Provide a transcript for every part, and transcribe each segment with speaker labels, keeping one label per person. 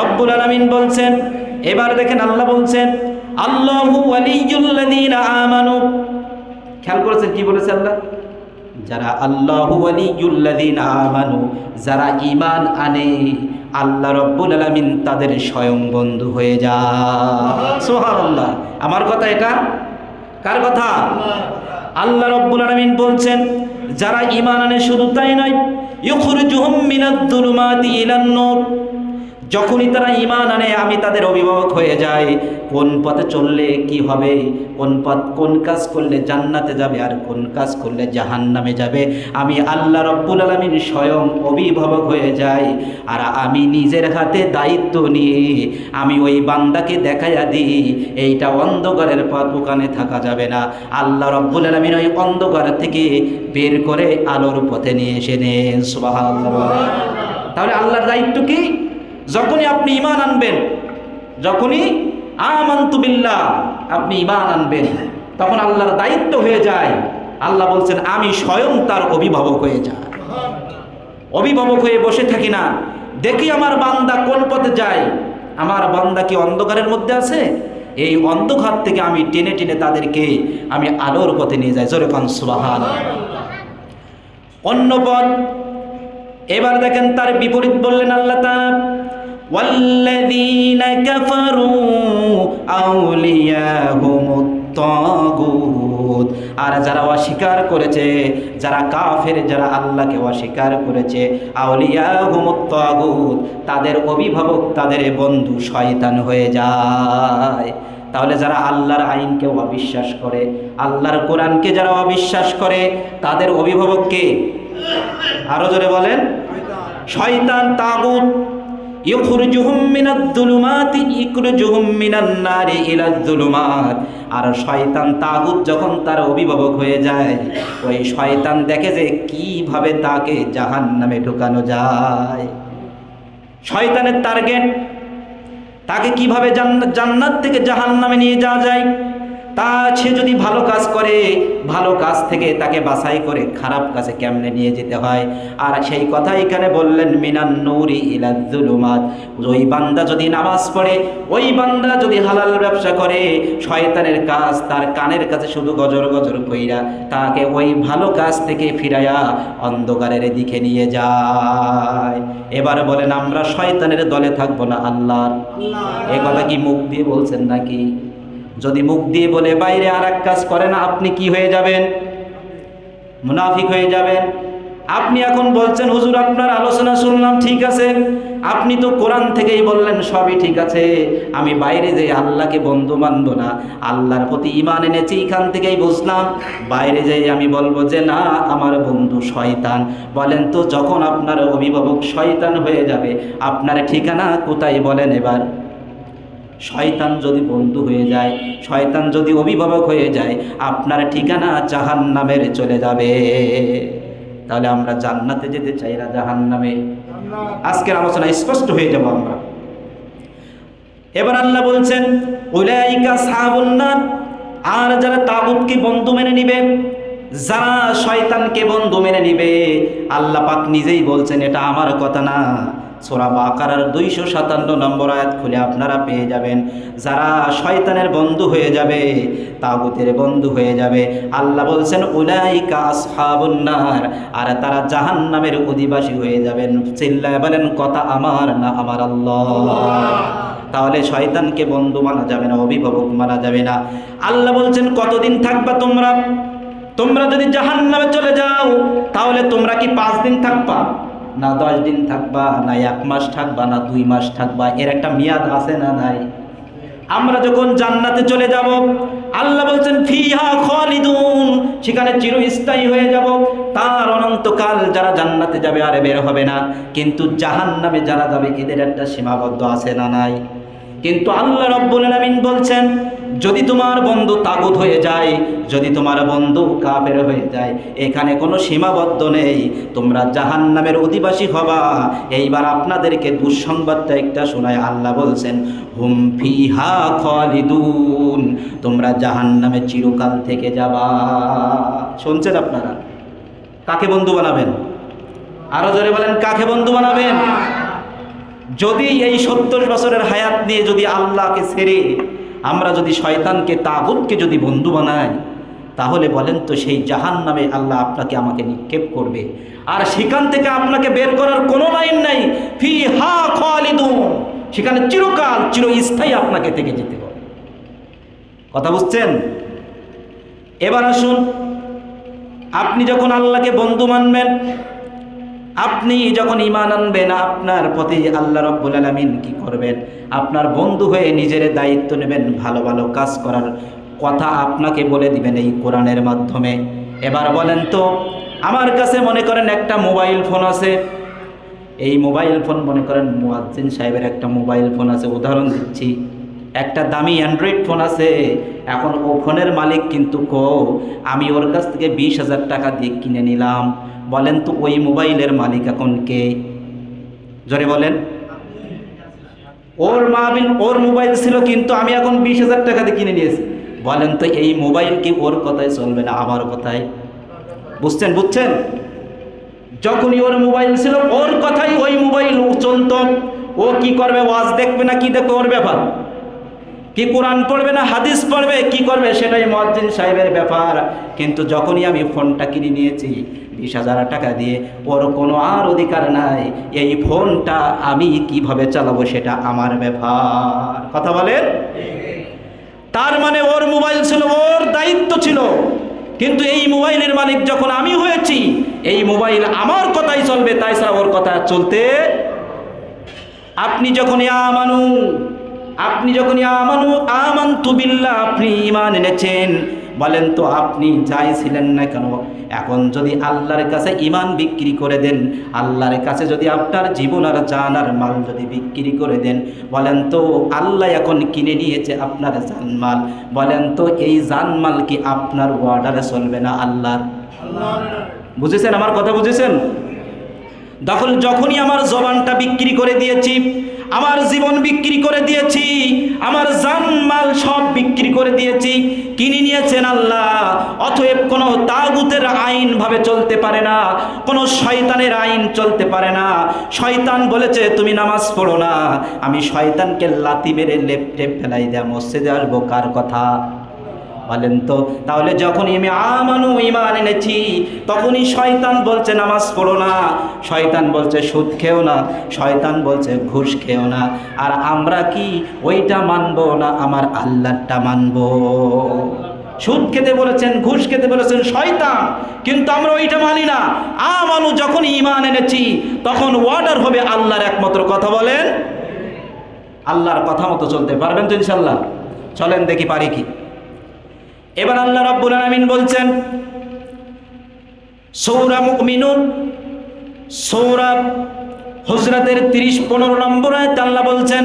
Speaker 1: রব্বুল আলামিন বলছেন, এবার দেখেন আল্লাহ বলছেন, আল্লাহু ওয়ালিয়ুল্লাযীনা আমানু। খেয়াল করেছেন কি বলেছে আল্লাহ? যারা আল্লাহু ওয়ালিয়ুল্লাযীনা আমানু, যারা ঈমান আনে, আল্লাহ রব্বুল আলামিন তাদের স্বয়ং বন্ধু হয়ে যায়। সুবহানাল্লাহ। আমার কথা এটা? কার কথা? আল্লাহ রব্বুল আলামিন বলছেন, যারা ইমান আনে শুধু তাই নয়, ইউখরিজুহুম মিনাদ দুলুমাতি ইলান নূর যখনই তারা ইমান আনে, আমি তাদের অভিভাবক হয়ে যাই। কোন পথে চললে কি হবে? কোন পথ, কোন কাজ করলে জান্নাতে যাবে? আর কোন কাজ করলে জাহান্নামে যাবে? আমি আল্লাহ রব্বুল আলমিন স্বয়ং অভিভাবক হয়ে যাই। আর আমি নিজের হাতে দায়িত্ব নিয়ে আমি ওই বান্দাকে দেখাইয়া দিই, এইটা অন্ধকারের পথ, ওখানে থাকা যাবে না। আল্লাহ রব্বুল আলমিন ওই অন্ধকার থেকে বের করে আলোর পথে নিয়ে এসে নেন। সুবাহ তাহলে আল্লাহর দায়িত্ব কি? যখনই আপনি ইমান আনবেন, যখনই আমান্তু বিল্লাহ, আপনি ইমান আনবেন, তখন আল্লাহর দায়িত্ব হয়ে যায়। আল্লাহ বলছেন, আমি স্বয়ং তার অভিভাবক হয়ে যাই। অভিভাবক হয়ে বসে থাকি না। দেখি আমার বান্দা কোন পথে যায়। আমার বান্দা কি অন্ধকারের মধ্যে আছে? এই অন্ধকার থেকে আমি টেনে টেনে তাদেরকে আমি আলোর পথে নিয়ে যাই। জোরে কান সুবাহান অন্য পথ, এবার দেখেন তার বিপরীত বললেন আল্লাহ তাআলা والذين كفروا أولياءهم الطاغوت আর যারা অস্বীকার করেছে যারা কাফের যারা আল্লাহকে অস্বীকার করেছে আউলিয়া তাগুত তাদের অভিভাবক তাদের বন্ধু শয়তান হয়ে যায় তাহলে যারা আল্লাহর আইনকে অবিশ্বাস করে আল্লাহর কোরআনকে যারা অবিশ্বাস করে তাদের অভিভাবককে আরো জোরে বলেন শয়তান তাগুত ইখরুজুহুম মিনাদ দুলুমাতি, ইখরুজুহুম মিনান নারি ইলাদ দুলুমাত। আর শয়তান তাগুত যখন তার অভিভাবক হয়ে যায়, ওই শয়তান দেখে যে কীভাবে তাকে জাহান্নামে ঢুকানো যায়। শয়তানের টার্গেট তাকে কীভাবে জান্নাত থেকে জাহান্নামে নিয়ে যাওয়া যায়? তা সে যদি ভালো কাজ করে, ভালো কাজ থেকে তাকে বাছাই করে খারাপ কাজে কেমনে নিয়ে যেতে হয়? আর সেই কথা এখানে বললেন, মিনান নৌরি ইলাদুলুমাত ওই বান্দা যদি নামাজ পড়ে, ওই বান্দা যদি হালাল ব্যবসা করে, শয়তানের কাজ তার কানের কাছে শুধু গজর গজর কইরা তাকে ওই ভালো কাজ থেকে ফিরাইয়া অন্ধকারের দিকে নিয়ে যায়। এবার বলেন, আমরা শয়তানের দলে থাকব না আল্লাহর? এ কথা কি মুখ দিয়ে বলছেন নাকি? যদি মুখ দিয়ে বলে, বাইরে আর এক কাজ না আপনি কি হয়ে যাবেন? মুনাফিক হয়ে যাবেন। আপনি এখন বলছেন, হুজুর, আপনার আলোচনা শুনলাম, ঠিক আছে। আপনি তো কোরআন থেকেই বললেন, সবই ঠিক আছে। আমি বাইরে যে আল্লাহকে বন্ধু মানব না। আল্লাহর প্রতি ইমান এনেছি, এখান থেকেই বুঝলাম। বাইরে যেয়ে আমি বলব যে, না, আমার বন্ধু শয়তান। বলেন তো, যখন আপনার অভিভাবক শয়তান হয়ে যাবে, আপনার ঠিকানা কোথায় বলেন এবার? শয়তান যদি বন্ধু হয়ে যায়, শয়তান যদি অভিভাবক হয়ে যায়, আপনার ঠিকানা জাহান নামের চলে যাবে। তাহলে আমরা জান্নাতে যেতে চাই না জাহান নামে আজকের আলোচনা স্পষ্ট হয়ে যাব আমরা। এবার আল্লাহ বলছেন সাহাবুন্নার আর যারা তাগুতকে বন্ধু মেনে নিবে যারা শয়তানকে বন্ধু মেনে নিবে, আল্লাহ পাক নিজেই বলছেন, এটা আমার কথা না। সোরা বাকারার দুইশো সাতান্ন নম্বর আয়াত খুলে আপনারা পেয়ে যাবেন। যারা শয়তানের বন্ধু হয়ে যাবে, তাগুতের বন্ধু হয়ে যাবে। আল্লাহ বলছেন, উলাইকা আসহাবুন্নার আর তারা জাহান্নামের অধিবাসী হয়ে যাবেন। চিল্লায় বলেন, কথা আমার না আমার আল্লাহ। তাহলে শয়তানকে বন্ধু মানা যাবে না, অভিভাবক মানা যাবে না। আল্লাহ বলছেন, কতদিন থাকবা তোমরা? তোমরা যদি জাহান্নামে চলে যাও, তাহলে তোমরা কি পাঁচ দিন থাকবা? না দশ দিন থাকবা, না এক মাস থাকবা, না দুই মাস থাকবা, এর একটা মেয়াদ আছে না নাই? আমরা যখন জান্নাতে চলে যাব, আল্লাহ বলছেন, ফিহা খালিদুন, সেখানে চিরস্থায়ী হয়ে যাব। তার অনন্তকাল যারা জান্নাতে যাবে আর বের হবে না। কিন্তু জাহান্নামে যারা যাবে, এদের একটা সীমাবদ্ধ আছে না নাই? কিন্তু আল্লাহ রব্বুল আলামিন বলছেন যদি তোমার বন্ধু তাগুত হয়ে যায়, যদি তোমার বন্ধু কাফের হয়ে যায়, এখানে কোনো সীমাবদ্ধ নেই। তোমরা জাহান্নামের অধিবাসী হবা। এইবার আপনাদেরকে দুঃসংবাদটা একটা শোনায় আল্লাহ বলছেন, হুম ফিহা খালিদুন। তোমরা জাহান্নামে চিরকাল থেকে যাবা। শুনছেন আপনারা? কাকে বন্ধু বানাবেন? আরও জোরে বলেন, কাকে বন্ধু বানাবেন? যদি এই সত্তর বছরের হায়াত নিয়ে যদি আল্লাহকে ছেড়ে আমরা যদি শয়তানকে, তাগুতকে যদি বন্ধু বানাই, তাহলে বলেন তো সেই জাহান নামে আল্লাহ আপনাকে আমাকে নিক্ষেপ করবে। আর সেখান থেকে আপনাকে বের করার কোনো লাইন নাই। ফি হা খালিদুন। সেখানে চিরকাল, চিরস্থায়ী আপনাকে থেকে যেতে হবে। কথা বুঝছেন? এবার আসুন, আপনি যখন আল্লাহকে বন্ধু মানবেন আপনি যখন ইমান আনবেন, আপনার প্রতি আল্লাহ রব্বুল আলমিন কি করবেন? আপনার বন্ধু হয়ে নিজের দায়িত্ব নেবেন, ভালো ভালো কাজ করার কথা আপনাকে বলে দিবেন এই কোরআনের মাধ্যমে। এবার বলেন তো, আমার কাছে মনে করেন একটা মোবাইল ফোন আছে। এই মোবাইল ফোন মনে করেন মুয়াজ্জিন সাহেবের একটা মোবাইল ফোন আছে, উদাহরণ দিচ্ছি। একটা দামি অ্যান্ড্রয়েড ফোন আছে। এখন ও ফোনের মালিক কিন্তু কো, আমি ওর কাছ থেকে বিশ হাজার টাকা দিয়ে কিনে নিলাম। বলেন তো ওই মোবাইলের মালিক এখন কে? জোরে বলেন। ওর মাবিন ওর মোবাইল ছিল কিন্তু আমি এখন বিশ হাজার টাকা দিয়ে কিনে নিয়েছি। বলেন তো এই মোবাইল কি ওর কথায় চলবে না আমার কথায়? বুঝছেন বুঝছেন? যখনই ওর মোবাইল ছিল, ওর কথাই ওই মোবাইল চলত। ও কি করবে, ওয়াজ দেখবে না কি দেখবে ওর ব্যাপার? কি কোরআন পড়বে না হাদিস পড়বে, কি করবে সেটাই মজ্জিন সাহেবের ব্যাপার। কিন্তু যখনই আমি ফোনটা কিনে নিয়েছি, বিশ হাজার টাকা দিয়ে, ওর কোনো আর অধিকার নাই, এই ফোনটা আমি কীভাবে চালাবো সেটা আমার ব্যাপার। কথা বলেন? তার মানে ওর মোবাইল ছিল, ওর দায়িত্ব ছিল। কিন্তু এই মোবাইলের মালিক যখন আমি হয়েছি, এই মোবাইল আমার কথাই চলবে, তাই ছাড়া ওর কথা চলতে আপনি যখন আমানু আপনি যখন আমানু, আমান্তু বিল্লাহ, আপনি ইমান এনেছেন, বলেন তো আপনি যাই ছিলেন না কেন? এখন যদি আল্লাহর কাছে ইমান বিক্রি করে দেন, আল্লাহর কাছে যদি আপনার জীবন আর জান আর মাল যদি বিক্রি করে দেন, বলেন তো আল্লাহ এখন কিনে নিয়েছে আপনার জানমাল, বলেন তো এই জানমাল কি আপনার ওয়ার্ডারে চলবে না আল্লাহর? বুঝেছেন? আমার কথা বুঝেছেন? তখন যখনই আমার জবানটা বিক্রি করে দিয়েছি আমার জীবন বিক্রি করে দিয়েছি, আমার জানমাল সব বিক্রি করে দিয়েছি, কিনে নিয়েছেন আল্লাহ। অতএব কোনো তাগুতের আইন ভাবে চলতে পারে না, কোনো শয়তানের আইন চলতে পারে না। শয়তান বলেছে, তুমি নামাজ পড়ো না। আমি শয়তানকে লাতি মেরে লেপ টেপ ফেলাই দেয়া, মসজিদে আসব, কার কথা? বলেন তো? তাহলে যখন ইমে আমানু ইমান এনেছি, তখনই শয়তান বলছে, নামাজ পড়ো না। শয়তান বলছে, সুদ খেও না। শয়তান বলছে, ঘুষ খেও না। আর আমরা কি? ওইটা মানবো না আমার আল্লাহটা মানবো? সুদ খেতে বলেছেন, ঘুষ খেতে বলেছেন শয়তান, কিন্তু আমরা ওইটা মানি না। আমানু যখন ইমান এনেছি, তখন ওয়ার্ডার হবে আল্লাহর একমাত্র কথা বলেন। আল্লাহর কথা মতো চলতে পারবেন তো ইনশাল্লাহ চলেন দেখি পারি কি। এবার আল্লাহ রাব্বুল আলামিন বলছেন, সৌরা মুমিনুন, সৌরা হুজরাতের 30 15 নম্বর আয়াতে আল্লাহ বলছেন,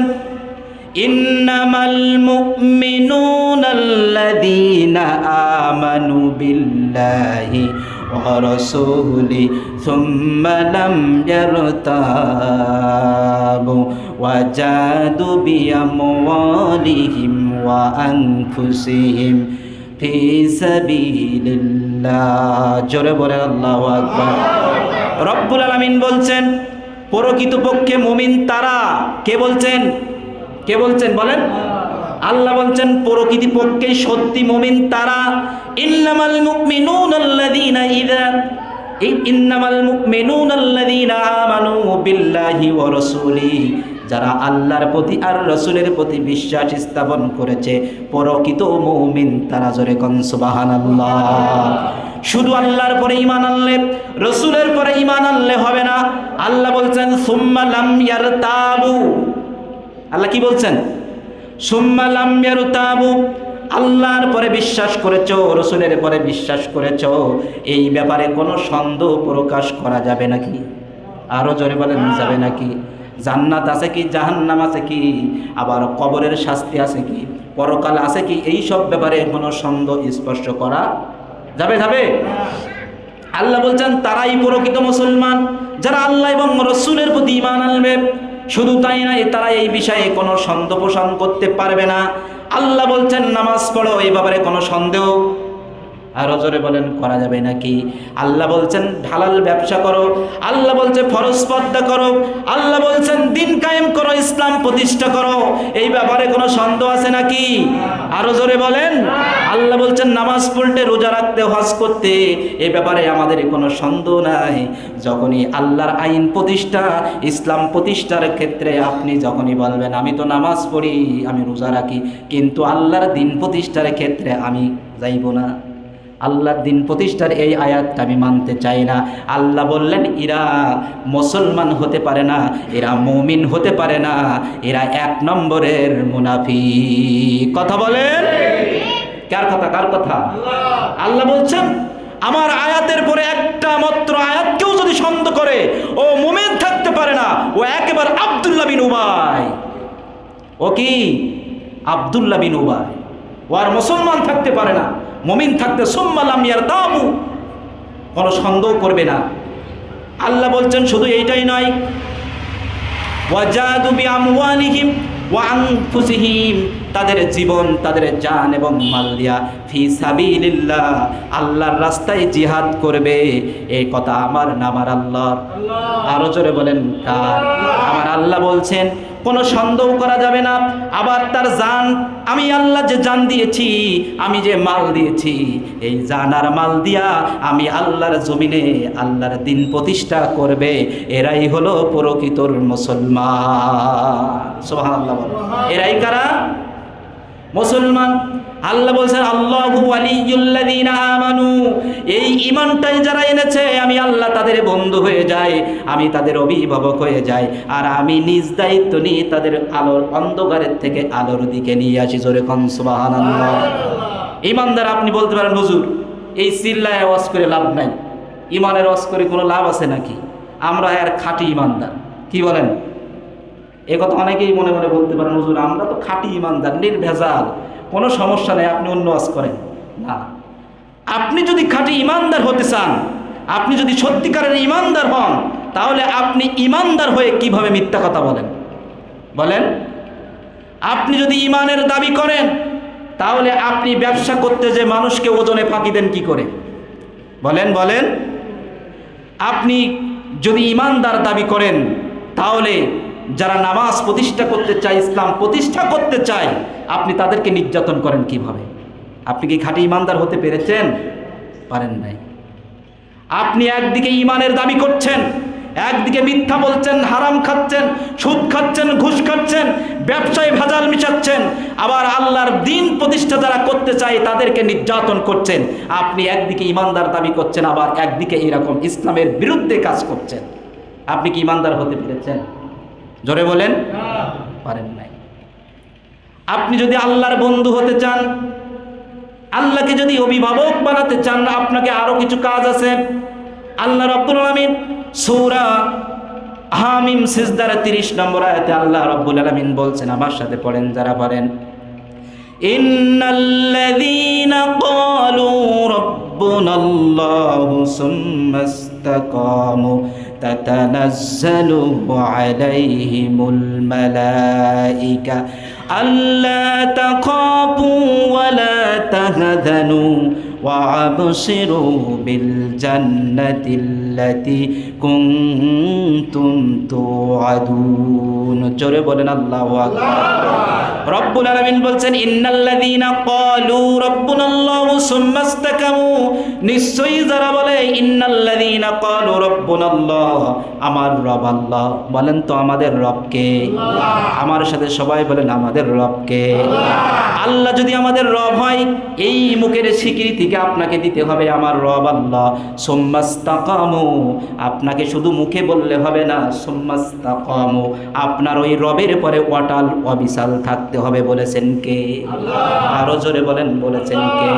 Speaker 1: ইন্নামাল মুমিনুনা আল্লাযীনা আমানু বিল্লাহি ওয়া রাসূলি থুম্মা লাম ইয়ারতাবু ওয়া জাদু বিআমওয়ালিহিম ওয়া আনফুসিহিম। ফি সাবিলিল্লাহ। জোরে বলে আল্লাহু আকবার। রব্বুল আলামিন বলছেন, প্রকৃতপক্ষে মুমিন তারা কে বলছেন? কে বলছেন বলেন? আল্লাহ বলছেন, প্রকৃতপক্ষে সত্যি মুমিন তারা ইন্নামাল মুমিনুন আল্লাযীনা ইযা ইন্নামাল মুমিনুন আল্লাযীনা আমানু বিল্লাহি ওয়া রাসূলিহি। যারা আল্লাহর প্রতি আর রসুলের প্রতি বিশ্বাস স্থাপন করেছে, প্রকৃত মৌমিন, তারা জোরে কন, সুবহানাল্লাহ। শুধু আল্লাহর পরে ইমান আনলে, রসুলের পরে ইমান আনলে হবে না। আল্লাহ বলছেন, সুম্মা ইয়ারতাবু। আল্লাহ কি বলছেন? সুম্মা ইয়ারতাবু। আল্লাহর পরে বিশ্বাস করেছ, রসুলের পরে বিশ্বাস করেছ। এই ব্যাপারে কোনো সন্দেহ প্রকাশ করা যাবে নাকি? আরও জোরে বলেন, যাবে নাকি? জান্নাত আছে কি, জাহান্নাম আছে কি, আবার কবরের শাস্তি আছে কি, পরকাল আছে কি, এই সব ব্যাপারে কোনো সন্দেহ স্পর্শ করা যাবে যাবে? আল্লাহ বলছেন, তারাই প্রকৃত মুসলমান, যারা আল্লাহ এবং রসুলের প্রতি ইমান আনবে। শুধু তাই নয়, তারা এই বিষয়ে কোনো সন্দেহ পোষণ করতে পারবে না। আল্লাহ বলছেন, নামাজ পড়ো, এই ব্যাপারে কোনো সন্দেহ? আরও জোরে বলেন, করা যাবে নাকি? আল্লাহ বলছেন, হালাল ব্যবসা করো। আল্লাহ বলছে, ফরজ পর্দা করো। আল্লাহ বলছেন, দিন কায়েম করো, ইসলাম প্রতিষ্ঠা করো। এই ব্যাপারে কোনো সন্দেহ আছে নাকি? আরও জোরে বলেন। আল্লাহ বলছেন, নামাজ পড়তে রোজা রাখতে, হজ করতে, এ ব্যাপারে আমাদের কোনো সন্দেহ নাই। যখনই আল্লাহর আইন প্রতিষ্ঠা, ইসলাম প্রতিষ্ঠার ক্ষেত্রে আপনি যখনই বলবেন, আমি তো নামাজ পড়ি, আমি রোজা রাখি, কিন্তু আল্লাহর দিন প্রতিষ্ঠার ক্ষেত্রে আমি যাইব না। আল্লাহর দিন প্রতিষ্ঠার এই আয়াতটা আমি মানতে চাই না। আল্লাহ বললেন, এরা মুসলমান হতে পারে না, এরা মুমিন হতে পারে না, এরা এক নম্বরের মুনাফি কথা বলেন? কার কথা? কার কথা? আল্লাহ বলছেন, আমার আয়াতের পরে একটা মাত্র আয়াত কেউ যদি সন্দেহ করে, ও মুমিন থাকতে পারে না, ও একেবারে আব্দুল্লাহ বিন উবাই। ও কি? আব্দুল্লাহ বিন উবাই। ও আর মুসলমান থাকতে পারে না। মমিন থাকতে সোম্মালাম ইয়ার দাবু কোনো সন্দেহ করবে না। আল্লাহ বলছেন শুধু এইটাই নয়। তাদের জীবন তাদের জান এবং মাল দিয়া ফি সাবিলিল্লাহ। আল্লাহর রাস্তায় জিহাদ করবে। এই কথা আমার নামার আল্লাহ। আরও জোরে বলেন কার? আমার আল্লাহ বলছেন কোনো সন্দেহ করা যাবে না। আবার তার জান, আমি আল্লাহ যে জান দিয়েছি, আমি যে মাল দিয়েছি, এই জান আর মাল দিয়া আমি আল্লাহর জমিনে আল্লাহর দিন প্রতিষ্ঠা করবে। এরাই হলো প্রকৃতর মুসলমান। সোহান আল্লাহ এরাই কারা? মুসলমান আল্লাহ বলছেন আল্লাহু আলিয়ুল্লাযীনা আমানু। এই ঈমানটাই যারা এনেছে আমি আল্লাহ তাদের বন্ধু হয়ে যাই আমি তাদের অভিভাবক হয়ে যাই আর আমি নিজ দায়িত্ব নিয়ে তাদের আলোর অন্ধকারের থেকে আলোর দিকে নিয়ে আসি। জোরে কোন সুবহানাল্লাহ। ঈমানদার আপনি বলতে পারেন হুজুর এই চিল্লায় ওয়াজ করে লাভ নাই। ঈমানের ওয়াজ করে কোনো লাভ আছে নাকি? আমরা আর খাঁটি ইমানদার কি বলেন? এ কথা অনেকেই মনে মনে বলতে পারেন, হুজুর, আমরা তো খাঁটি ইমানদার, নির্ভেজাল, কোনো সমস্যা নেই, আপনি অন্য ওয়াজ করেন। না। আপনি যদি খাঁটি ইমানদার হতে চান, আপনি যদি সত্যিকারের ইমানদার হন, তাহলে আপনি ইমানদার হয়ে কীভাবে মিথ্যা কথা বলেন? বলেন। আপনি যদি ইমানের দাবি করেন, তাহলে আপনি ব্যবসা করতে যে মানুষকে ওজনে ফাঁকি দেন কি করে? বলেন বলেন। আপনি যদি ইমানদার দাবি করেন, তাহলে যারা নামাজ প্রতিষ্ঠা করতে চায়, ইসলাম প্রতিষ্ঠা করতে চায়, আপনি তাদেরকে নির্যাতন করেন কীভাবে? আপনি কি খাঁটি ইমানদার হতে পেরেছেন? পারেন নাই। আপনি একদিকে ইমানের দাবি করছেন, একদিকে মিথ্যা বলছেন, হারাম খাচ্ছেন, সুদ খাচ্ছেন, ঘুষ খাচ্ছেন, ব্যবসায় ভেজাল মিশাচ্ছেন, আবার আল্লাহর দিন প্রতিষ্ঠা যারা করতে চায়, তাদেরকে নির্যাতন করছেন। আপনি একদিকে ইমানদার দাবি করছেন, আবার একদিকে এরকম ইসলামের বিরুদ্ধে কাজ করছেন। আপনি কি ইমানদার হতে পেরেছেন? জোরে বলেন। পারেন নাই। আপনি যদি আল্লাহর বন্ধু হতে চান, আল্লাহকে যদি অভিভাবক বানাতে চান, আপনাকে আরও কিছু কাজ আছে। আল্লাহ রব্বুল আলামিন সূরা হামিম সিজদার 30 নম্বর আয়াতে আল্লাহ রব্বুল আলামিন বলছেন, আমার সাথে পড়েন, যারা পারেন ইন্নাল্লাযীনা ক্বালু রাব্বুনাল্লাহু সুম্মা تتنزل عليهم الملائكة. ألا تخافوا ولا تهذنوا وأبصروا بالجنة التي كنتم توعدون জোরে বলেন আল্লাহু আকবার রব্বুল আলামিন বলছেন ইন্নাল্লাযীনা ক্বালু রাব্বুনাল্লাহু সুম্মা ইসতাকামু নিশ্চয়ই যারা বলে ইন্নাল্লাযীনা ক্বালু রাব্বুনাল্লাহ আমার রব আল্লাহ বলেন তো আমাদের রবকে। আমার সাথে সবাই বলেন আমাদের রবকে। আল্লাহ। যদি আমাদের রব হয় এই মুখের স্বীকৃতিকে আপনাকে দিতে হবে আমার রব আল্লাহ। সোম্মাস্তাকামু আপনাকে শুধু মুখে বললে হবে না সোম্মাস্তাকামু আপনার ওই রবের পরে অটাল অবিশাল থাকতে হবে বলেছেন কে? আরও জোরে বলেন বলেছেন কে?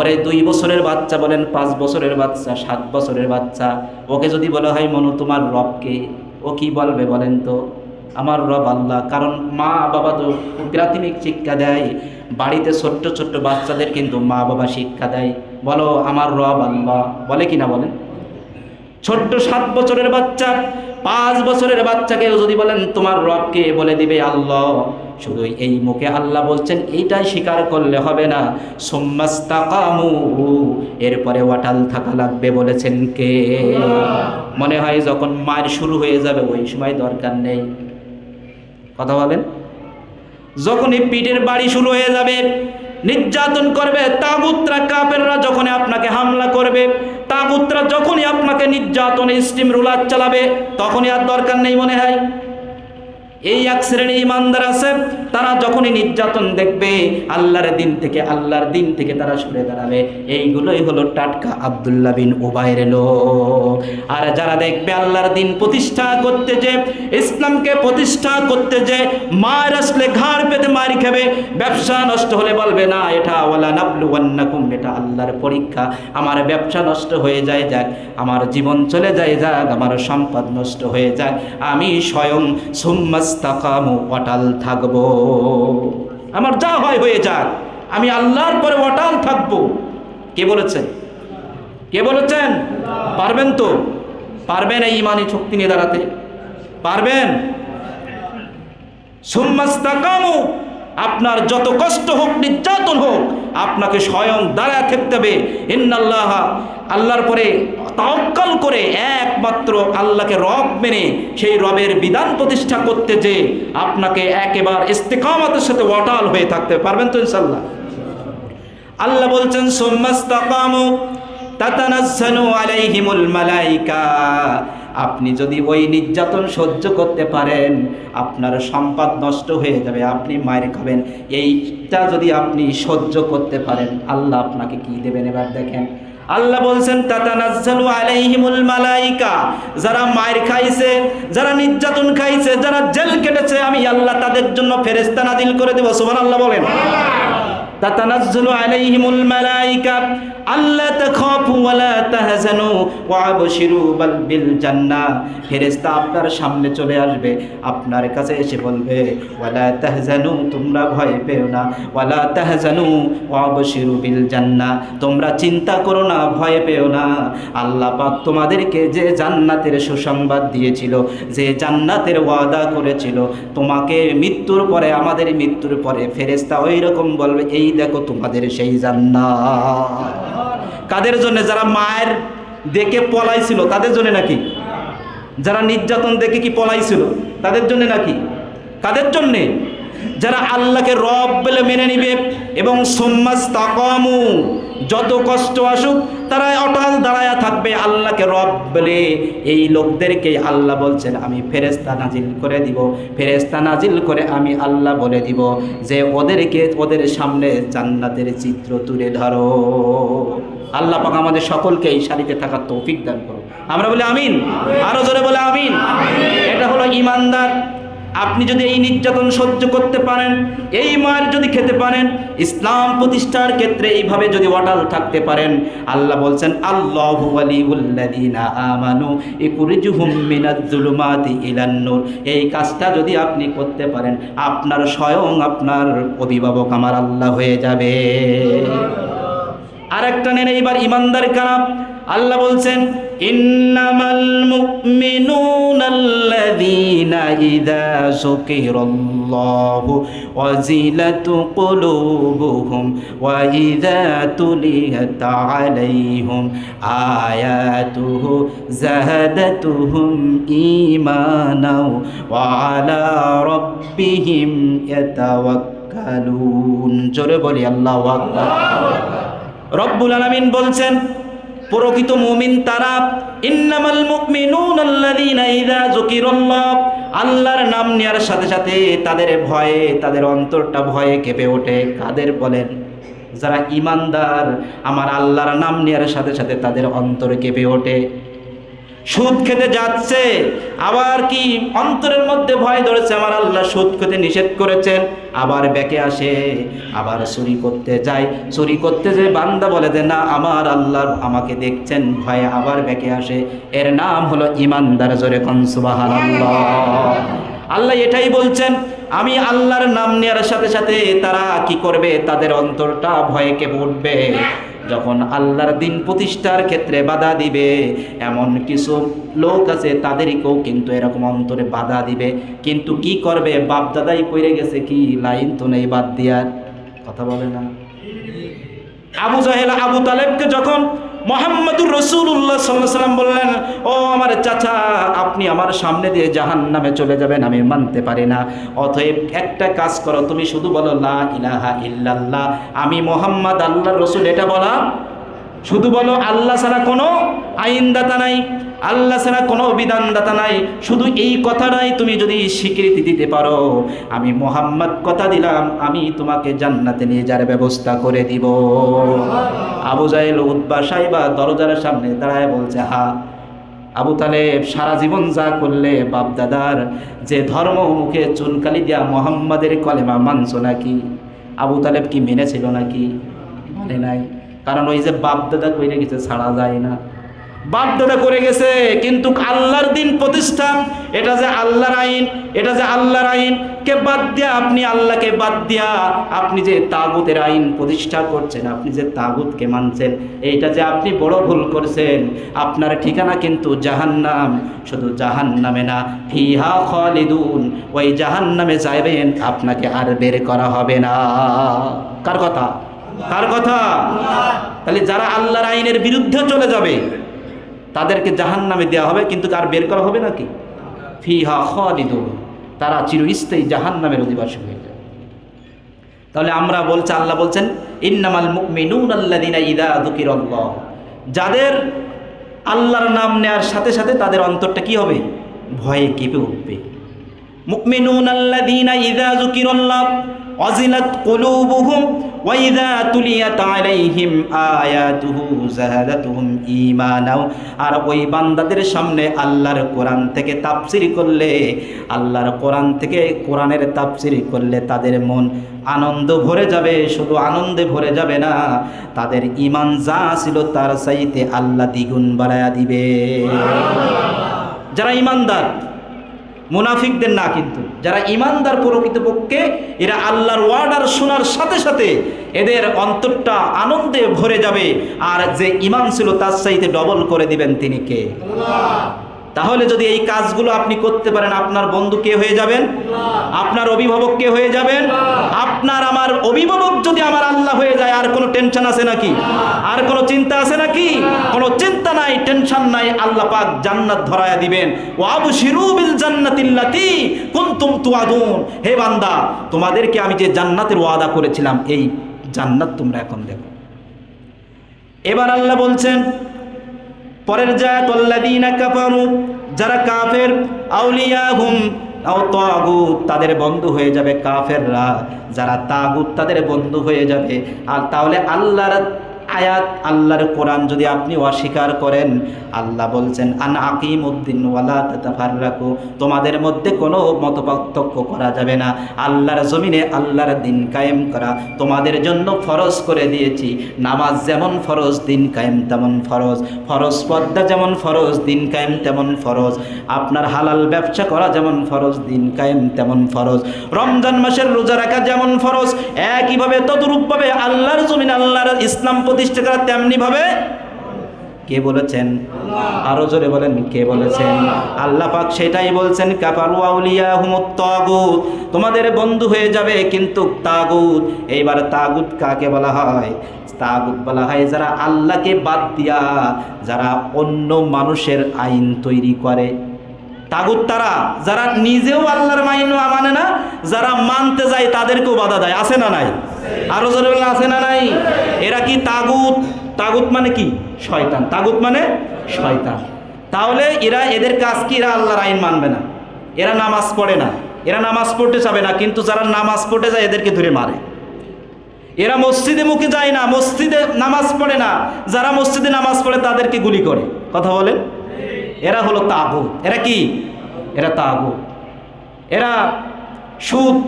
Speaker 1: ওরে দুই বছরের বাচ্চা বলেন পাঁচ বছরের বাচ্চা সাত বছরের বাচ্চা ওকে যদি বলা হয়, মনু, তোমার রবকে ও কি বলবে বলেন তো? আমার রব আল্লাহ। কারণ মা বাবা তো প্রাথমিক শিক্ষা দেয়, বাড়িতে ছোট্ট ছোট্ট বাচ্চাদের কিন্তু মা বাবা শিক্ষা দেয়। বলো, আমার রব আল্লাহ। বলে কি না বলেন? ছোট্ট সাত বছরের বাচ্চা, পাঁচ বছরের বাচ্চাকে যদি বলেন, তোমার রবকে বলে দিবে আল্লাহ। শুধু এই মুখে আল্লাহ বলছেন, এইটাই স্বীকার করলে হবে না। সোম্মাস্তাকামু এরপরে ওয়াটাল থাকা লাগবে বলেছেন কে? মনে হয় যখন মার শুরু হয়ে যাবে, ওই সময় দরকার নেই। কথা বলেন। যখনই পিঠের বাড়ি শুরু হয়ে যাবে, নির্যাতন করবে, তাগুতরা কাপেররা যখন আপনাকে হামলা করবে, তাগুতরা যখনই আপনাকে নির্যাতন স্টিম রুলার চালাবে, তখনই আর দরকার নেই মনে হয়। এই এক শ্রেণি ইমানদার আছে, তারা যখনই নির্যাতন দেখবে, আল্লাহর দিন থেকে, আল্লাহর দিন থেকে তারা সরে দাঁড়াবে। এইগুলোই হলো টাটকা আবদুল্লাহ বিন ওবায়ের লোক। আর যারা দেখবে আল্লাহর দিন প্রতিষ্ঠা করতে যে, ইসলামকে প্রতিষ্ঠা করতে যে, মার আসলে ঘাড় পেতে মার খাবে, ব্যবসা নষ্ট হলে বলবে, না, এটা ওয়ালা নাবলু ওয়ান্নাকুম, এটা আল্লাহর পরীক্ষা। আমার ব্যবসা নষ্ট হয়ে যায়, যাক। আমার জীবন চলে যায়, যাক। আমার সম্পদ নষ্ট হয়ে যাক আমি স্বয়ং থাকব। আমার যা হয় হয়ে যাক, আমি আল্লাহর পরে অটাল থাকব। কে বলেছেন? কে বলেছেন? পারবেন তো? পারবেন এই ইমানি শক্তি নিয়ে দাঁড়াতে? পারবেন? সুম্মাস্তাকামু, আপনার যত কষ্ট হোক, নির্যাতন হোক, আপনাকে স্বয়ং দাঁড়ায় থাকতে হবে। ইন্নাল্লাহ, আল্লাহর পরে তাওক্কাল করে একমাত্র আল্লাহকে রব মেনে সেই রবের বিধান প্রতিষ্ঠা করতে যে আপনাকে একেবার ইস্তেকামতের সাথে ওয়াটাল হয়ে থাকতে পারবেন তো ইনশাল্লাহ আল্লাহ বলছেন, সোম্মাস্তাকামু তাতানাজ্জানু আলাইহিমুল মালাইকা। আপনি যদি ওই নির্যাতন সহ্য করতে পারেন, আপনার সম্পদ নষ্ট হয়ে যাবে, আপনি মায়ের খাবেন। এইটা যদি আপনি সহ্য করতে পারেন, আল্লাহ আপনাকে কি দেবেন? এবার দেখেন। আল্লাহ বলছেন, তাতানাজ্জালু আলাইহিমুল মালাইকা। যারা মায়ের খাইছে, যারা নির্যাতন খাইছে, যারা জেল কেটেছে, আমি আল্লাহ তাদের জন্য ফেরেশতা নাজিল করে দেব। সুবহানাল্লাহ বলেন। تتنزل عليهم الملائكة ألا تخافوا ولا تهزنوا وأبشروا بل بالجنة ফেরেশতা আপনার সামনে চলে আসবে আপনার কাছে এসে বলবে ওয়ালা তাহজানু তোমরা ভয় পেও না ওয়ালা তাহজানু ওয়াবশিরু বিল জান্নাহ তোমরা চিন্তা করো না ভয় পেও না আল্লাহ পাক তোমাদেরকে যে জান্নাতের সুসংবাদ দিয়েছিল যে জান্নাতের ওয়াদা করেছিল তোমাকে মৃত্যুর পরে আমাদের মৃত্যুর পরে ফেরেশতা ওই রকম বলবে এই দেখো তোমাদের সেই জান্নাত। কাদের জন্য? যারা মায়ের দেখে পলাইছিল তাদের জন্য নাকি? যারা নির্যাতন দেখে কি পলাইছিল, তাদের জন্য নাকি? কাদের জন্যে? যারা আল্লাহকে রব বলে মেনে নিবে এবং সোম্মাস তাকামু যত কষ্ট আসুক তারা অটাল দাঁড়ায়া থাকবে আল্লাহকে রব বলে। এই লোকদেরকে আল্লাহ বলছেন আমি ফেরেস্তা নাজিল করে দিব ফেরেস্তা নাজিল করে আমি আল্লাহ বলে দিব। যে ওদেরকে ওদের সামনে জান্নাতের চিত্র তুলে ধরো। আল্লাহ পাক আমাদের সকলকে এই সারিতে থাকার তৌফিক দান করো আমরা বলি আমিন। আরও জোরে বলে আমিন। এটা হলো ইমানদার। আপনি যদি এই নির্যাতন সহ্য করতে পারেন, এই মার যদি খেতে পারেন, ইসলাম প্রতিষ্ঠার ক্ষেত্রে এইভাবে যদি অটাল থাকতে পারেন, আল্লাহ বলছেন, আল্লাহু আমানু এই কাজটা যদি আপনি করতে পারেন, আপনার স্বয়ং আপনার অভিভাবক আমার আল্লাহ হয়ে যাবে। আর একটা নেন, এইবার ইমানদার কারাম। আল্লাহ বলছেন ইন্নামাল মুমিনুনাল্লাযীনা ইযা যুকিরাল্লাহু ওয়াজিলাত কুলুবুহুম ওয়া ইযা তুলিয়াত আলাইহিম আয়াতুহু যাহাদাতুহুম ঈমানাও ওয়া আলা রাব্বিহিম ইয়াতাওয়াক্কালুন জোরে বলি আল্লাহু আকবার। রব্বুল আলামিন বলছেন প্রকৃত মুমিন তারা, ইন্নামাল মুমিনুন আল্লাযীনা ইযা যুকিরাল্লাহ আল্লাহর নাম নেয়ার সাথে সাথে তাদের ভয়ে, তাদের অন্তরটা ভয়ে কেঁপে ওঠে, কাদের বলেন? যারা ইমানদার আমার আল্লাহর নাম নেয়ার সাথে সাথে তাদের অন্তর কেঁপে ওঠে। সুদ খেতে যাচ্ছে। আবার কি অন্তরের মধ্যে ভয় ধরেছে, আমার আল্লাহ সুদ খেতে নিষেধ করেছেন। আবার ব্যাকে আসে, আবার চুরি করতে যায়। চুরি করতে যে বান্দা বলে যে, না, আমার আল্লাহ আমাকে দেখছেন, ভয়ে আবার ব্যাকে আসে। এর নাম হলো ইমানদার জোরে কনসুবাহান আল্লাহ আল্লাহ এটাই বলছেন, আমি আল্লাহর নাম নেওয়ার সাথে সাথে তারা কি করবে? তাদের অন্তরটা ভয়ে কেঁপে উঠবে। যখন আল্লাহর দিন প্রতিষ্ঠার ক্ষেত্রে বাধা দিবে, এমন কিছু লোক আছে, তাদেরকেও কিন্তু এরকম অন্তরে বাধা দিবে। কিন্তু কি করবে? বাপ দাদাই পড়ে গেছে কি? লাইন তো নেই বাদ দিয়ার কথা বলে না। আবু জাহেল, আবু তালেবকে যখন মোহাম্মদুর রসুল্লাহ সাল্লাম বললেন, ও আমার চাচা, আপনি আমার সামনে দিয়ে জাহান নামে চলে যাবেন, আমি মানতে পারি না। অতএব একটা কাজ করো, তুমি শুধু বলো, লা ইলাহা ইল্লাল্লাহ। আমি মোহাম্মদ আল্লাহ রসুল, এটা বলা শুধু বলো, আল্লাহ ছাড়া কোনো আইনদাতা নাই, আল্লাহ ছাড়া কোনো বিধানদাতা নাই, শুধু এই কথাটাই তুমি যদি স্বীকৃতি দিতে পারো, আমি মোহাম্মদ কথা দিলাম, আমি তোমাকে জান্নাতে নিয়ে যাওয়ার ব্যবস্থা করে দিব। আবু জাহেল উদ্বা সাইবা দরজার সামনে দাঁড়ায় বলছে, হা, আবু তালেব, সারা জীবন যা করলে বাপ দাদার যে ধর্ম মুখে চুনকালি দিয়া মোহাম্মদের কলেমা মানছো নাকি? আবু তালেব কি মেনেছিল নাকি? মানে নাই। কারণ ওই যে বাপ দাদা কইরে গেছে, ছাড়া যায় না। বাপ দাদা করে গেছে, কিন্তু আল্লাহর দিন প্রতিষ্ঠা এটা যে আল্লাহর আইন, এটা যে আল্লাহর আইন, কে বাদ দিয়া আপনি আল্লাহকে বাদ দিয়া আপনি যে তাগুতের আইন প্রতিষ্ঠা করছেন, আপনি যে তাগুতকে মানছেন, এইটা যে আপনি বড় ভুল করছেন, আপনার ঠিকানা কিন্তু জাহান্নাম, শুধু জাহান্নামে না, ফিহা খালিদুন, ওই জাহান্নামে যাবেন আপনাকে আর বের করা হবে না। কার কথা? কার কথা? তাহলে যারা আল্লাহর আইনের বিরুদ্ধে চলে যাবে, তাদেরকে জাহান নামে দেওয়া হবে, কিন্তু আর বের করা হবে নাকি? ফিহা খালিদুন। তারা চিরস্থায়ী জাহান নামের অধিবাসী হয়ে যাবে। তাহলে আমরা বলছি, আল্লাহ বলছেন, ইন্নামাল মুমিনুন আল্লাযিনা ইযা যুকিরাল্লাহ। যাদের আল্লাহর নাম নেয়ার সাথে সাথে তাদের অন্তরটা কি হবে? ভয়ে কেঁপে উঠবে। মুমিনুন আল্লাযিনা ইযা যুকিরাল্লাহ ওয়াজিলাত কুলুবুহুম ওয়া ইযা তুলিয়াত আলাইহিম আয়াতুহু যাহাদাতুহুম ঈমানাও। আর ওই বান্দাদের সামনে আল্লাহর কোরআন থেকে তাফসীর করলে, আল্লাহর কোরআন থেকে কোরআনের তাফসীর করলে তাদের মন আনন্দ ভরে যাবে, শুধু আনন্দে ভরে যাবে না, তাদের ঈমান যা ছিল তার চাইতে আল্লাহ দ্বিগুণ বাড়ায়া দিবে। যারা ঈমানদার মুনাফিকদের না কিন্তু। যারা ইমানদার প্রকৃতপক্ষে, এরা আল্লাহর ওয়ার্ডার শোনার সাথে সাথে এদের অন্তরটা আনন্দে ভরে যাবে। আর যে ইমান ছিল তার চাইতে ডবল করে দিবেন তিনি কে? তাহলে যদি এই কাজগুলো আপনি করতে পারেন, আপনার বন্ধু কে হয়ে যাবেন? আপনার অভিভাবক কে হয়ে যাবেন? আপনার আমার অভিভাবক যদি আমার আল্লাহ হয়ে যায়, আর কোনো টেনশন আছে নাকি? আর কোনো চিন্তা আছে নাকি? কোনো চিন্তা নাই, টেনশন নাই, আল্লাহ পাক জান্নাত ধরায়া দিবেন। ও আবু শিরুবিল জান্নাতিল্লাতি কুনতুম তুয়াদুন হে বান্দা, তোমাদেরকে আমি যে জান্নাতের ওয়াদা করেছিলাম, এই জান্নাত তোমরা এখন দেখো। এবার আল্লাহ বলছেন পরের জায়াত যারা কাফের আউলিয়া হুম আও তাদের বন্ধু হয়ে যাবে কাফেররা। যারা তাগুত, তাদের বন্ধু হয়ে যাবে। আর তাহলে আল্লাহর আয়াত আল্লাহর কোরআন যদি আপনি অস্বীকার করেন, আল্লাহ বলছেন, আন আকিম উদ্দিন ওয়ালা তাতাফাররাকু তোমাদের মধ্যে কোনো মত পার্থক্য করা যাবে না। আল্লাহর জমিনে আল্লাহর দিন কায়েম করা। তোমাদের জন্য ফরজ করে দিয়েছি। নামাজ যেমন ফরজ, দিন কায়েম তেমন ফরজ। ফরজ পদ্মা যেমন ফরজ, দিন কায়েম তেমন ফরজ। আপনার হালাল ব্যবসা করা যেমন ফরজ, দিন কায়েম তেমন ফরজ। রমজান মাসের রোজা রাখা যেমন ফরজ। একইভাবে, তদরূপভাবে আল্লাহর জমিন আল্লাহর ইসলাম প্রতিষ্ঠা করা তেমনিভাবে? কে বলেছেন? আরও জোরে বলেন কে বলেছেন? আল্লাহ। পাক সেটাই বলছেন কাফারু আউলিয়া হুমুত তাগুত তোমাদের বন্ধু হয়ে যাবে কিন্তু তাগুত। এইবার তাগুত কাকে বলা হয়? তাগুত বলা হয় যারা আল্লাহকে বাদ দিয়া যারা অন্য মানুষের আইন তৈরি করে। তাগুত তারা যারা নিজেও আল্লাহর মাইন মানে না যারা মানতে যায় তাদেরকেও বাধা দেয়। আছে না নাই? আরও জোরে আছে না নাই? এরা কি তাগুত? তাগুত মানে কি? শয়তান। তাগুত মানে শয়তান। তাহলে এরা, এদের কাজ কি? এরা আল্লাহর আইন মানবে না। এরা নামাজ পড়ে না। এরা নামাজ পড়তে যাবে না, কিন্তু যারা নামাজ পড়তে যায়, এদেরকে ধরে মারে। এরা মসজিদে মুখে যায় না, মসজিদে নামাজ পড়ে না। যারা মসজিদে নামাজ পড়ে, তাদেরকে গুলি করে। কথা বলেন? এরা হলো তাগু এরা কি? এরা তাগু এরা সুদ,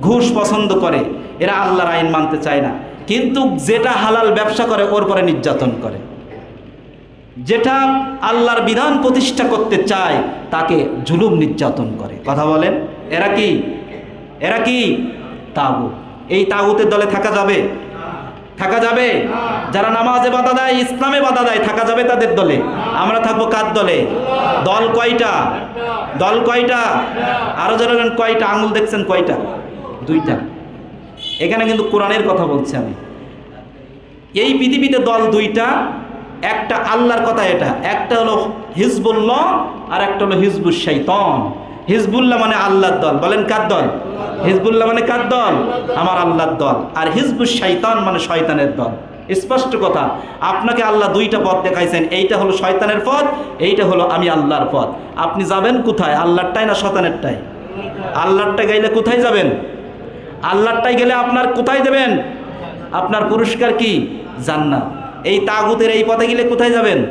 Speaker 1: ঘুষ পছন্দ করে। এরা আল্লাহর আইন মানতে চায় না। কিন্তু যেটা হালাল ব্যবসা করে, ওর পরে নির্যাতন করে। যেটা আল্লাহর বিধান প্রতিষ্ঠা করতে চায়, তাকে জুলুম নির্যাতন করে। কথা বলেন? এরা কি? এরা কি? তাগুত। এই তাগুতের দলে থাকা যাবে? থাকা যাবে? যারা নামাজে বাধা দেয়, ইসলামে বাধা দেয়, থাকা যাবে তাদের দলে? আমরা থাকব কার দলে? দল কয়টা? দল কয়টা? আরও যারা কয়টা? আঙুল দেখছেন কয়টা? দুইটা। এখানে কিন্তু কোরআনের কথা বলছি আমি এই পৃথিবীতে দল দুইটা, একটা আল্লাহর কথা এটা, একটা হলো হিজবুল্লাহ আর একটা হলো হিজবুল শাইতান। হিজবুল্লাহ মানে আল্লাহর দল। বলেন কার দল? হিজবুল্লাহ মানে কার দল? আমার আল্লাহর দল। আর হিজবুল শাইতান মানে শয়তানের দল। স্পষ্ট কথা, আপনাকে আল্লাহ দুইটা পথ দেখাইছেন, এইটা হলো শয়তানের পথ, এইটা হলো আমি আল্লাহর পথ। আপনি যাবেন কোথায়? আল্লাহরটাই না শয়তানেরটাই? আল্লাহরটা গাইলে কোথায় যাবেন? আল্লাহরটাই গেলে আপনার কোথায় দেবেন? আপনার পুরস্কার কি? জান্নাত। এই তাগুতের এই পথে গেলে কোথায় যাবেন?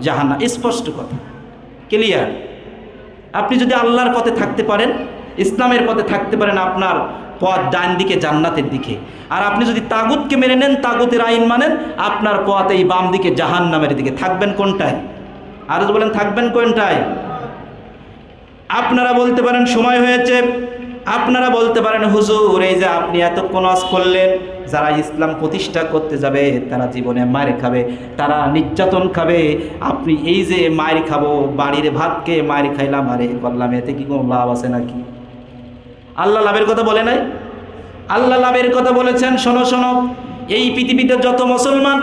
Speaker 1: জাহান্না স্পষ্ট কথা। ক্লিয়ার। আপনি যদি আল্লাহর পথে থাকতে পারেন, ইসলামের পথে থাকতে পারেন আপনার পথ ডান দিকে, জান্নাতের দিকে। আর আপনি যদি তাগুতকে মেনে নেন, তাগুতের আইন মানেন, আপনার পথ এই বাম দিকে জাহান নামের দিকে। থাকবেন কোনটায়? আর যদি বলেন, থাকবেন কোনটায়? আপনারা বলতে পারেন, সময় হয়েছে আপনারা বলতে পারেন, হুজুর, এই যে আপনি এতক্ষণ আজ করলেন যারা ইসলাম প্রতিষ্ঠা করতে যাবে, তারা জীবনে মায়ের খাবে, তারা নির্যাতন খাবে, আপনি এই যে মায়ের খাব, বাড়ির ভাতকে মায়ের খাইলাম, আরে করলাম, এতে কি কোনো লাভ আছে নাকি? আল্লাহ লাভের কথা বলে নাই? আল্লাহ লাভের কথা বলেছেন, শোনো শোনো, এই পৃথিবীতে যত মুসলমান,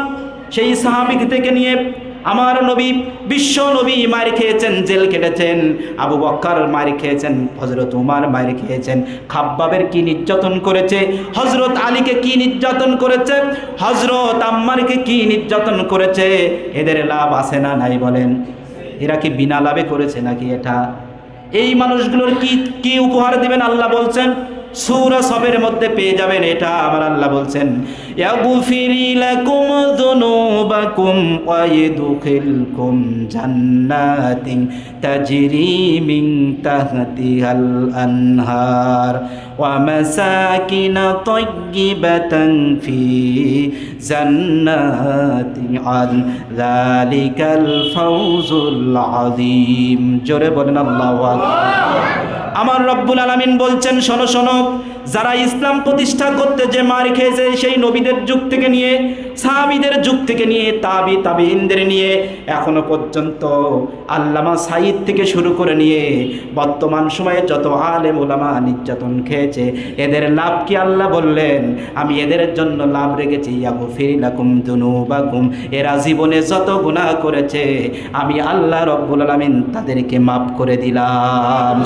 Speaker 1: সেই সাহাবিক থেকে নিয়ে আমার নবী, বিশ্ব নবী মার খেয়েছেন, জেল কেটেছেন, আবু বক্কর মার খেয়েছেন হজরত উমার মার খেয়েছেন, খাব্বাবের কি নির্যাতন করেছে হজরত আলীকে কি নির্যাতন করেছে হজরত আম্মারকে কি নির্যাতন করেছে, এদের লাভ আছে না নাই বলেন। এরা কি বিনা লাভে করেছে নাকি এটা? এই মানুষগুলোর কি কি উপহার দিবেন আল্লাহ বলছেন? সূরা সবের মধ্যে পেয়ে যাবেন এটা আমার আল্লাহ বলছেন। জান্নাতিন তাজরি মিন তাহতিহাল আনহার। তাইয়্যিবাতান ফি জান্নাতি আদ যালিকাল ফাওজুল আযীম জোরে বলেন আল্লাহু আমার রব্বুল আলামিন বলছেন, শোনো শোনো। যারা ইসলাম প্রতিষ্ঠা করতে যে মার খেয়েছে সেই নবীদের যুগ থেকে নিয়ে, সাহাবিদের যুগ থেকে নিয়ে, তাবি তাবিনদের নিয়ে, এখনও পর্যন্ত আল্লামা সাইদ থেকে শুরু করে নিয়ে বর্তমান সময়ে যত আলেম ওলামা নির্যাতন খেয়েছে, এদের লাভ কি আল্লাহ বললেন? আমি এদের জন্য লাভ রেখেছি। ইয়াবু ফিরিলাকুম দুনুবাকুম এরা জীবনে যত গুনাহ করেছে, আমি আল্লাহ রব্বুল আলামিন তাদেরকে মাফ করে দিলাম।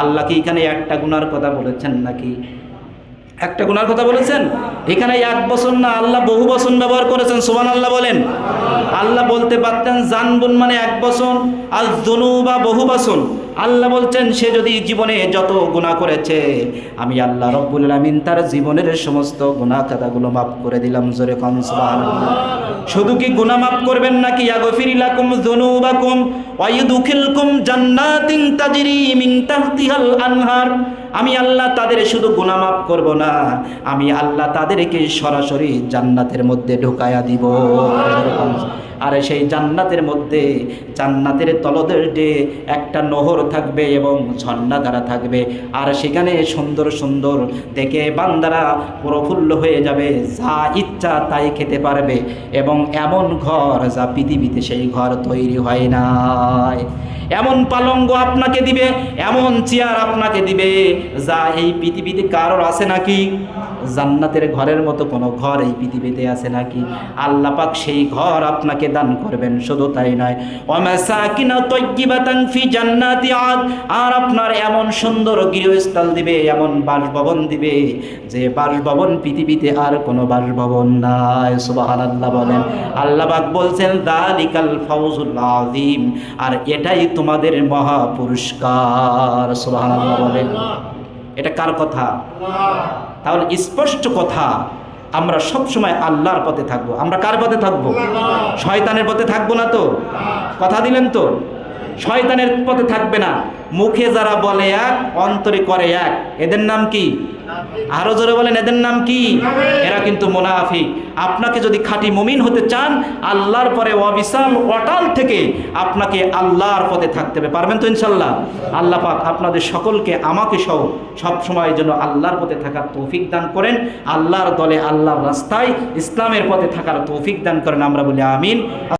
Speaker 1: আল্লাহ কি এখানে একটা গুণার কথা বলেছেন নাকি? একটা গুনার কথা বলেছেন? এখানে এক বছর না আল্লাহ বহু বছর ব্যবহার করেছেন সুবান আল্লাহ বলেন। আল্লাহ বলতে পারতেন, জানবুন মানে এক বছর আর জনু বা বহু বছর আল্লাহ বলছেন, সে যদি জীবনে যত গুণা করেছে, আমি আল্লাহ রব্বুল আলমিন তার জীবনের সমস্ত গুণা খাতাগুলো মাফ করে দিলাম। জোরে সুবহানাল্লাহ। শুধু কি গুনাহ মাফ করবেন নাকি আমি আল্লাহ তাদের শুধু গুনাহ মাফ করব না, আমি আল্লাহ তাদেরকে সরাসরি জান্নাতের মধ্যে ঢুকায়া দিব। আর সেই জান্নাতের মধ্যে, জান্নাতের তলদেশে একটা নহর থাকবে এবং ঝর্ণা দ্বারা থাকবে, আর সেখানে সুন্দর সুন্দর দেখে বান্দারা প্রফুল্ল হয়ে যাবে, যা ইচ্ছা তাই খেতে পারবে এবং এমন ঘর যা পৃথিবীতে সেই ঘর তৈরি হয় নাই। এমন পালঙ্গ আপনাকে দিবে, এমন চেয়ার আপনাকে দিবে, যা এই পৃথিবীতে কারোর আছে নাকি? জান্নাতের ঘরের মতো কোনো ঘর এই পৃথিবীতে আছে নাকি? আল্লাহ পাক সেই ঘর আপনাকে দান করবেন, শুধু তাই নয়। ফি জান্নাতি আদ, আর আপনার এমন সুন্দর গৃহস্থল দিবে, এমন বাসভবন দিবে, যে বাসভবন পৃথিবীতে আর কোনো বাসভবন নাই। সুবহানাল্লাহ বলেন। আল্লাহ পাক বলছেন, দালিকাল ফাউজুল আযীম আর এটাই তোমাদের মহা পুরস্কার। সুবহানাল্লাহ বলেন। এটা কার কথা? তাহলে স্পষ্ট কথা আমরা সবসময় আল্লাহর পথে থাকব। আমরা কার পথে থাকব? শয়তানের পথে থাকব না তো? কথা দিলেন তো? শয়তানের পথে থাকবে না। মুখে যারা বলে এক, অন্তরে করে এক। এদের নাম কি? আরও জোরে বলেন, এদের নাম কি? এরা কিন্তু মুনাফিক। আপনাকে যদি খাঁটি মুমিন হতে চান, আল্লাহর পরে অবিশাল অটাল থেকে আপনাকে আল্লাহর পথে থাকতে হবে। পারবেন তো ইনশাল্লাহ? আল্লাহ পাক আপনাদের সকলকে আমাকে সহ সব সময় যেন আল্লাহর পথে থাকার তৌফিক দান করেন। আল্লাহর দলে আল্লাহর রাস্তায় ইসলামের পথে থাকার তৌফিক দান করেন। আমরা বলি আমিন।